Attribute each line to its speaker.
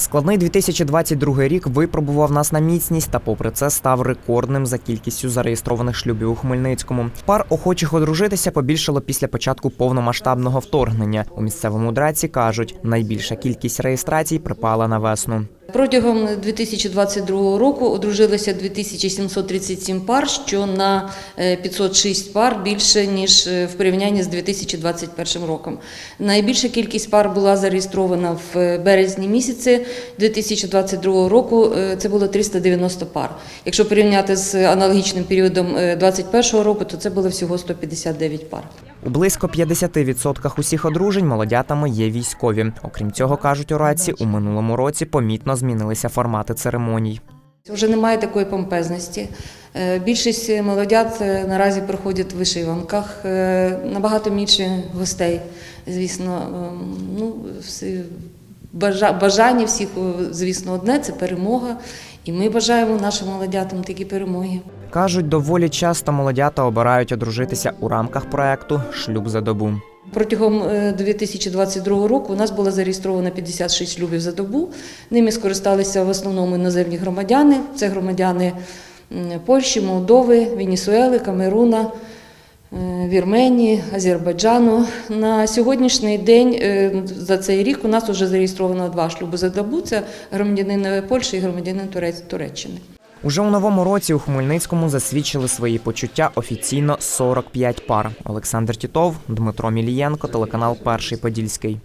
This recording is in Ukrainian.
Speaker 1: Складний 2022 рік випробував нас на міцність та, попри це, став рекордним за кількістю зареєстрованих шлюбів у Хмельницькому. Пар охочих одружитися побільшало після початку повномасштабного вторгнення. У місцевому драці кажуть, найбільша кількість реєстрацій припала на весну.
Speaker 2: Протягом 2022 року одружилося 2737 пар, що на е, 506 пар більше ніж е, в порівнянні з 2021 роком. Найбільша кількість пар була зареєстрована в е, березні місяці 2022 року. е, Це було 390 пар. Якщо порівняти з аналогічним періодом 2021 року, то це було всього 159 пар.
Speaker 1: У близько 50% усіх одружень молодятами є військові. Окрім цього, кажуть у раці, у минулому році помітно змінилися формати церемоній.
Speaker 2: Вже немає такої помпезності. Е, Більшість молодят е, наразі проходять в вишиванках, е, набагато менше гостей. Звісно, ем, ну, бажа- бажання всіх, е, звісно, одне це перемога. І ми бажаємо нашим молодятам такі перемоги.
Speaker 1: Кажуть, доволі часто молодята обирають одружитися у рамках проекту Шлюб за добу.
Speaker 2: Протягом е, 2022 року у нас було зареєстровано 56 шлюбів за добу. Ними скористалися в основному іноземні громадяни. Це громадяни Польщі, Молдови, Венесуели, Камеруна, е, Вірменії, Азербайджану. На сьогоднішній день е, за цей рік у нас вже зареєстровано два шлюби за добу. Це громадянин Польщі і громадянин Туреччини.
Speaker 1: Уже у новому році у Хмельницькому засвідчили свої почуття офіційно 45 пар. Олександр Тітов, Дмитро Мілієнко, телеканал Перший Подільський.